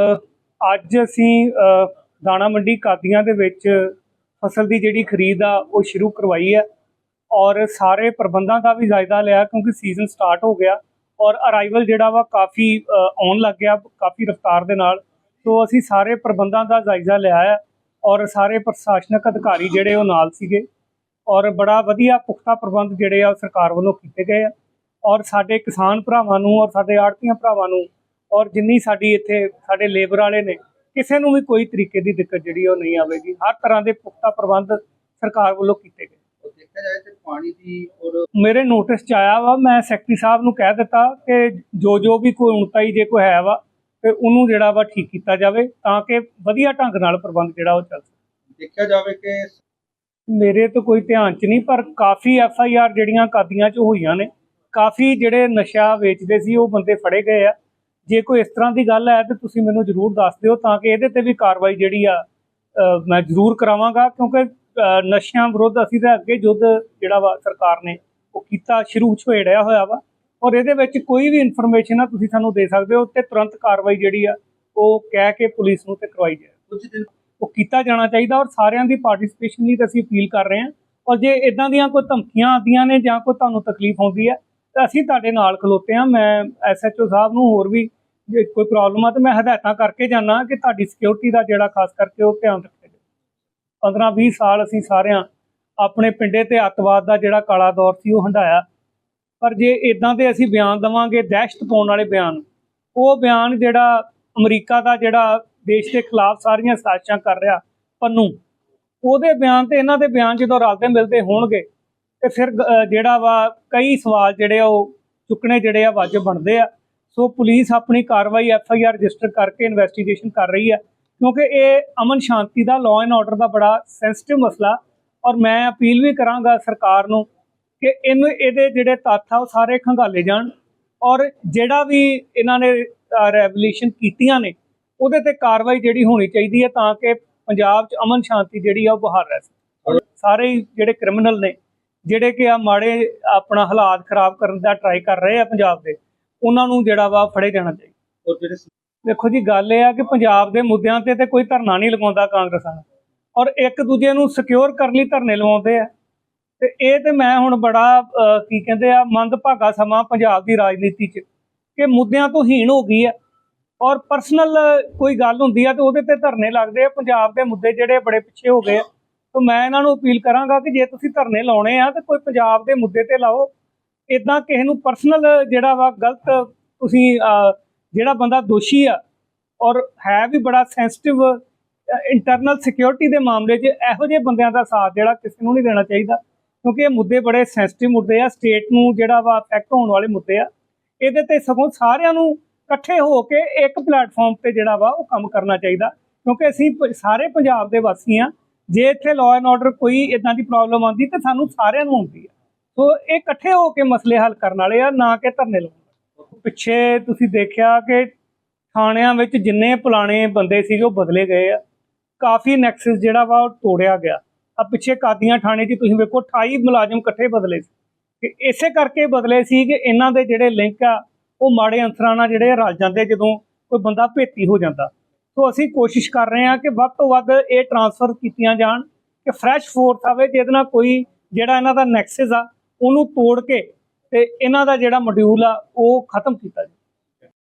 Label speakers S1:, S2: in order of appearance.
S1: ਅੱਜ ਅਸੀਂ ਦਾਣਾ ਮੰਡੀ ਕਾਦੀਆਂ ਦੇ ਵਿੱਚ ਫਸਲ ਦੀ ਜਿਹੜੀ ਖਰੀਦ ਆ, ਉਹ ਸ਼ੁਰੂ ਕਰਵਾਈ ਹੈ। ਔਰ ਸਾਰੇ ਪ੍ਰਬੰਧਾਂ ਦਾ ਵੀ ਜਾਇਜ਼ਾ ਲਿਆ ਕਿਉਂਕਿ ਸੀਜ਼ਨ ਸਟਾਰਟ ਹੋ ਗਿਆ ਔਰ ਅਰਾਈਵਲ ਜਿਹੜਾ ਵਾ ਕਾਫੀ ਆਉਣ ਲੱਗ ਗਿਆ, ਕਾਫੀ ਰਫ਼ਤਾਰ ਦੇ ਨਾਲ। ਸੋ ਅਸੀਂ ਸਾਰੇ ਪ੍ਰਬੰਧਾਂ ਦਾ ਜਾਇਜ਼ਾ ਲਿਆ ਹੈ ਔਰ ਸਾਰੇ ਪ੍ਰਸ਼ਾਸਨਿਕ ਅਧਿਕਾਰੀ ਜਿਹੜੇ ਉਹ ਨਾਲ ਸੀਗੇ ਔਰ ਬੜਾ ਵਧੀਆ ਪੁਖਤਾ ਪ੍ਰਬੰਧ ਜਿਹੜੇ ਆ ਉਹ ਸਰਕਾਰ ਵੱਲੋਂ ਕੀਤੇ ਗਏ ਆ। ਔਰ ਸਾਡੇ ਕਿਸਾਨ ਭਰਾਵਾਂ ਨੂੰ ਔਰ ਸਾਡੇ ਆੜਤੀਆਂ ਭਰਾਵਾਂ ਨੂੰ ਔਰ ਜਿੰਨੀ ਸਾਡੀ ਇੱਥੇ ਸਾਡੇ ਲੇਬਰ ਵਾਲੇ ਨੇ ਕਿਸੇ ਨੂੰ ਵੀ ਕੋਈ ਤਰੀਕੇ ਦੀ ਦਿੱਕਤ ਜਿਹੜੀ ਉਹ ਨਹੀਂ ਆਵੇਗੀ। ਹਰ ਤਰ੍ਹਾਂ ਦੇ ਪੁਖਤਾ ਪ੍ਰਬੰਧ ਸਰਕਾਰ ਵੱਲੋਂ ਕੀਤੇ ਗਏ।
S2: ਉਹ ਦੇਖਿਆ ਜਾਏ ਤੇ ਪਾਣੀ ਦੀ ਔਰ
S1: ਮੇਰੇ ਨੋਟਿਸ ਚ ਆਇਆ ਵਾ ਮੈਂ ਸੈਕਟਰੀ ਸਾਹਿਬ ਨੂੰ ਕਹਿ ਦਿੱਤਾ ਕਿ ਜੋ ਜੋ ਵੀ ਕੋਈ ਉਣਤਾਈ ਜੇ ਕੋਈ ਹੈ ਵਾ ਤੇ ਉਹਨੂੰ ਜਿਹੜਾ ਵਾ ਠੀਕ ਕੀਤਾ ਜਾਵੇ ਤਾਂ ਕਿ ਵਧੀਆ ਢੰਗ ਨਾਲ ਪ੍ਰਬੰਧ ਜਿਹੜਾ ਉਹ ਚੱਲ ਸਕੇ।
S2: ਦੇਖਿਆ ਜਾਵੇ ਕਿ
S1: ਮੇਰੇ ਤਾਂ ਕੋਈ ਧਿਆਨ ਚ ਨਹੀਂ ਪਰ ਕਾਫੀ ਐਫ ਆਈ ਆਰ ਜਿਹੜੀਆਂ ਕਾਦੀਆਂ ਚ ਹੋਈਆਂ ਨੇ ਕਾਫੀ ਜਿਹੜੇ ਨਸ਼ਾ ਵੇਚਦੇ ਸੀ ਉਹ ਬੰਦੇ ਫੜੇ ਗਏ ਆ। ਜੇ ਕੋਈ ਇਸ ਤਰ੍ਹਾਂ ਦੀ ਗੱਲ ਹੈ ਤੇ ਤੁਸੀਂ ਮੈਨੂੰ ਜ਼ਰੂਰ ਦੱਸ ਦਿਓ ਤਾਂ ਕਿ ਇਹਦੇ ਤੇ ਵੀ ਕਾਰਵਾਈ ਜਿਹੜੀ ਆ ਮੈਂ ਜ਼ਰੂਰ ਕਰਾਵਾਂਗਾ ਕਿਉਂਕਿ ਨਸ਼ਿਆਂ ਵਿਰੁੱਧ ਅਸੀਂ ਤਾਂ ਅੱਗੇ ਯੁੱਧ ਜਿਹੜਾ ਵਾ ਸਰਕਾਰ ਨੇ ਉਹ ਕੀਤਾ ਸ਼ੁਰੂ ਛੋੜਿਆ ਹੋਇਆ ਵਾ। ਔਰ ਇਹਦੇ ਵਿੱਚ ਕੋਈ ਵੀ ਇਨਫੋਰਮੇਸ਼ਨ ਆ ਤੁਸੀਂ ਸਾਨੂੰ ਦੇ ਸਕਦੇ ਹੋ ਤੇ ਤੁਰੰਤ ਕਾਰਵਾਈ ਜਿਹੜੀ ਆ ਉਹ ਕਹਿ ਕੇ ਪੁਲਿਸ ਨੂੰ ਤੇ ਕਰਵਾਈ ਜਾਏ।
S2: ਕੁਝ ਦਿਨ
S1: ਉਹ ਕੀਤਾ ਜਾਣਾ ਚਾਹੀਦਾ ਔਰ ਸਾਰਿਆਂ ਦੀ ਪਾਰਟਿਸਿਪੇਸ਼ਨ ਲਈ ਅਸੀਂ ਅਪੀਲ ਕਰ ਰਹੇ ਹਾਂ। ਔਰ ਜੇ ਇਦਾਂ ਦੀਆਂ ਕੋਈ ਧਮਕੀਆਂ ਆਉਂਦੀਆਂ ਨੇ ਜਾਂ ਕੋਈ ਤੁਹਾਨੂੰ ਤਕਲੀਫ ਆਉਂਦੀ ਹੈ ਤਾਂ ਅਸੀਂ ਤੁਹਾਡੇ ਨਾਲ ਖਲੋਤੇ ਹਾਂ। ਮੈਂ ਐਸਐਚਓ ਸਾਹਿਬ ਨੂੰ ਹੋਰ ਵੀ ਜੇ ਕੋਈ ਪ੍ਰੋਬਲਮ ਆ ਤਾਂ ਮੈਂ ਹਦਾਇਤਾਂ ਕਰਕੇ ਜਾਣਾ ਕਿ ਤੁਹਾਡੀ ਸਿਕਿਉਰਿਟੀ ਦਾ ਜਿਹੜਾ ਖਾਸ ਕਰਕੇ ਉਹ ਧਿਆਨ ਰੱਖਿਆ ਜਾਵੇ। 15 20 ਸਾਲ ਅਸੀਂ ਸਾਰਿਆਂ ਆਪਣੇ ਪਿੰਡੇ ਤੇ ਅੱਤਵਾਦ ਦਾ ਜਿਹੜਾ ਕਾਲਾ ਦੌਰ ਸੀ ਉਹ ਹੰਡਾਇਆ ਪਰ ਜੇ ਇਦਾਂ ਦੇ ਅਸੀਂ ਬਿਆਨ ਦਵਾਂਗੇ, ਦਹਿਸ਼ਤ ਪਾਉਣ ਵਾਲੇ ਬਿਆਨ, ਉਹ ਬਿਆਨ ਜਿਹੜਾ ਅਮਰੀਕਾ ਦਾ ਜਿਹੜਾ ਦੇਸ਼ ਦੇ ਖਿਲਾਫ ਸਾਰੀਆਂ ਸਾਜ਼ਿਸ਼ਾਂ ਕਰ ਰਿਹਾ, ਪੰਨੂ, ਉਹਦੇ ਬਿਆਨ ਤੇ ਇਹਨਾਂ ਦੇ ਬਿਆਨ ਜਦੋਂ ਰਲਦੇ ਮਿਲਦੇ ਹੋਣਗੇ, ਤੇ ਫਿਰ ਜਿਹੜਾ ਵਾ ਕਈ ਸਵਾਲ ਜਿਹੜੇ ਆ ਉਹ ਚੁੱਕਣੇ ਜਿਹੜੇ ਆ ਵਾਜਬ ਬਣਦੇ ਆ। ਸੋ ਪੁਲਿਸ ਆਪਣੀ ਕਾਰਵਾਈ ਐਫ ਆਈ ਆਰ ਰਜਿਸਟਰ ਕਰਕੇ ਇਨਵੈਸਟੀਗੇਸ਼ਨ ਕਰ ਰਹੀ ਹੈ, ਕਿਉਂਕਿ ਇਹ ਅਮਨ ਸ਼ਾਂਤੀ ਦਾ ਲਾਅ ਐਂਡ ਆਰਡਰ ਦਾ ਬੜਾ ਸੈਂਸਿਟਿਵ ਮਸਲਾ ਔਰ ਮੈਂ ਅਪੀਲ ਵੀ ਕਰਾਂਗਾ ਸਰਕਾਰ ਨੂੰ ਕਿ ਇਹਨੂੰ, ਇਹਦੇ ਜਿਹੜੇ ਤੱਥ ਆ, ਉਹ ਸਾਰੇ ਖੰਗਾਲੇ ਜਾਣ ਔਰ ਜਿਹੜਾ ਵੀ ਇਹਨਾਂ ਨੇ ਰੈਵੋਲੂਸ਼ਨ ਕੀਤੀਆਂ ਨੇ, ਉਹਦੇ ਤੇ ਕਾਰਵਾਈ ਜਿਹੜੀ ਹੋਣੀ ਚਾਹੀਦੀ ਹੈ ਤਾਂ ਕਿ ਪੰਜਾਬ 'ਚ ਅਮਨ ਸ਼ਾਂਤੀ ਜਿਹੜੀ ਆ, ਉਹ ਬਹਾਲ ਰਹਿ ਸਕੇ। ਸਾਰੇ ਜਿਹੜੇ ਕ੍ਰਿਮੀਨਲ ਨੇ, ਜਿਹੜੇ ਕਿ ਆ ਮਾੜੇ ਆਪਣਾ ਹਾਲਾਤ ਖਰਾਬ ਕਰਨ ਦਾ ਟਰਾਈ ਕਰ ਰਹੇ ਆ ਪੰਜਾਬ ਦੇ ਉਹਨਾਂ ਨੂੰ ਜਿਹੜਾ ਵਾ ਫੜੇ ਜਾਣਾ ਚਾਹੀਦਾ।
S2: ਔਰ ਜਿਹੜੇ
S1: ਦੇਖੋ ਜੀ ਗੱਲ ਇਹ ਆ ਕਿ ਪੰਜਾਬ ਦੇ ਮੁੱਦਿਆਂ ਤੇ ਤੇ ਕੋਈ ਧਰਨਾ ਨਹੀਂ ਲਗਾਉਂਦਾ ਕਾਂਗਰਸ ਔਰ ਇੱਕ ਦੂਜੇ ਨੂੰ ਸਿਕਿਉਰ ਕਰਨ ਲਈ ਧਰਨੇ ਲਵਾਉਂਦੇ ਆ। ਤੇ ਇਹ ਤੇ ਮੈਂ ਹੁਣ ਬੜਾ ਕੀ ਕਹਿੰਦੇ ਆ ਮੰਦਭਾਗਾ ਸਮਾਂ ਪੰਜਾਬ ਦੀ ਰਾਜਨੀਤੀ 'ਚ ਕਿ ਮੁੱਦਿਆਂ ਤੋਂ ਹੀਣ ਹੋ ਗਈ ਆ। ਔਰ ਪਰਸਨਲ ਕੋਈ ਗੱਲ ਹੁੰਦੀ ਆ ਤੇ ਉਹਦੇ ਤੇ ਧਰਨੇ ਲੱਗਦੇ ਆ। ਪੰਜਾਬ ਦੇ ਮੁੱਦੇ ਜਿਹੜੇ ਬੜੇ ਪਿੱਛੇ ਹੋ ਗਏ ਆ। ਤਾਂ ਮੈਂ ਇਹਨਾਂ ਨੂੰ ਅਪੀਲ ਕਰਾਂਗਾ ਕਿ ਜੇ ਤੁਸੀਂ ਧਰਨੇ ਲਾਉਣੇ ਆ ਤੇ ਕੋਈ ਪੰਜਾਬ ਦੇ ਮੁੱਦੇ ਤੇ ਲਾਓ। ਇਦਾਂ ਕਿਸੇ ਨੂੰ ਪਰਸਨਲ ਜਿਹੜਾ ਵਾ ਗਲਤ ਤੁਸੀਂ ਜਿਹੜਾ ਬੰਦਾ ਦੋਸ਼ੀ ਆ ਔਰ ਹੈ ਵੀ ਬੜਾ ਸੈਂਸਿਟਿਵ ਇੰਟਰਨਲ ਸਿਕਿਉਰਿਟੀ ਦੇ ਮਾਮਲੇ 'ਚ ਇਹੋ ਜਿਹੇ ਬੰਦਿਆਂ ਦਾ ਸਾਥ ਜਿਹੜਾ ਕਿਸੇ ਨੂੰ ਨਹੀਂ ਦੇਣਾ ਚਾਹੀਦਾ ਕਿਉਂਕਿ ਇਹ ਮੁੱਦੇ ਬੜੇ ਸੈਂਸਿਟਿਵ ਮੁੱਦੇ ਆ ਸਟੇਟ ਨੂੰ ਜਿਹੜਾ ਵਾ ਅਫੈਕਟ ਹੋਣ ਵਾਲੇ ਮੁੱਦੇ ਆ। ਇਹਦੇ ਤੇ ਸਗੋਂ ਸਾਰਿਆਂ ਨੂੰ ਇਕੱਠੇ ਹੋ ਕੇ ਇੱਕ ਪਲੇਟਫਾਰਮ ਤੇ ਜਿਹੜਾ ਵਾ ਉਹ ਕੰਮ ਕਰਨਾ ਚਾਹੀਦਾ ਕਿਉਂਕਿ ਅਸੀਂ ਪ- ਸਾਰੇ ਪੰਜਾਬ ਦੇ ਵਾਸੀ ਆ। ਜੇ ਇੱਥੇ ਲਾਅ ਐਂਡ ਆਰਡਰ ਕੋਈ ਇਦਾਂ ਦੀ ਪ੍ਰੋਬਲਮ ਆਉਂਦੀ ਤੇ ਸਾਨੂੰ ਸਾਰਿਆਂ ਨੂੰ ਆਉਂਦੀ ਆ। ਸੋ ਇਹ ਇਕੱਠੇ ਹੋ ਕੇ ਮਸਲੇ ਹੱਲ ਕਰਨ ਵਾਲੇ ਆ, ਨਾ ਕਿ ਧਰਨੇ ਲਾਉਣ ਪਿੱਛੇ ਤੁਸੀਂ ਦੇਖਿਆ ਕਿ ਥਾਣਿਆਂ ਵਿੱਚ ਜਿੰਨੇ ਪੁਰਾਣੇ ਬੰਦੇ ਸੀਗੇ, ਉਹ ਬਦਲੇ ਗਏ ਆ। ਕਾਫੀ ਨੈਕਸਸ ਜਿਹੜਾ ਵਾ, ਉਹ ਤੋੜਿਆ ਗਿਆ। ਆ ਪਿੱਛੇ ਕਾਦੀਆਂ ਥਾਣੇ 'ਚ ਤੁਸੀਂ ਵੇਖੋ 28 ਮੁਲਾਜ਼ਮ ਇਕੱਠੇ ਬਦਲੇ ਸੀ। ਕਿ ਇਸੇ ਕਰਕੇ ਬਦਲੇ ਸੀ ਕਿ ਇਹਨਾਂ ਦੇ ਜਿਹੜੇ ਲਿੰਕ ਆ, ਉਹ ਮਾੜੇ ਅੰਸਰਾਂ ਨਾਲ ਜਿਹੜੇ ਰਲ ਜਾਂਦੇ ਜਦੋਂ ਕੋਈ ਬੰਦਾ ਭੇਤੀ ਹੋ ਜਾਂਦਾ। ਸੋ ਅਸੀਂ ਕੋਸ਼ਿਸ਼ ਕਰ ਰਹੇ ਹਾਂ ਕਿ ਵੱਧ ਤੋਂ ਵੱਧ ਇਹ ਟਰਾਂਸਫਰ ਕੀਤੀਆਂ ਜਾਣ, ਕਿ ਫਰੈਸ਼ ਫੋਰਸ ਆਵੇ ਜਿਹਦੇ ਨਾਲ ਕੋਈ ਜਿਹੜਾ ਇਹਨਾਂ ਦਾ ਨੈਕਸਸ ਆ ਉਹਨੂੰ ਤੋੜ ਕੇ ਤੇ ਇਹਨਾਂ ਦਾ ਜਿਹੜਾ ਮੋਡਿਊਲ ਆ ਉਹ ਖਤਮ ਕੀਤਾ ਜਾਵੇ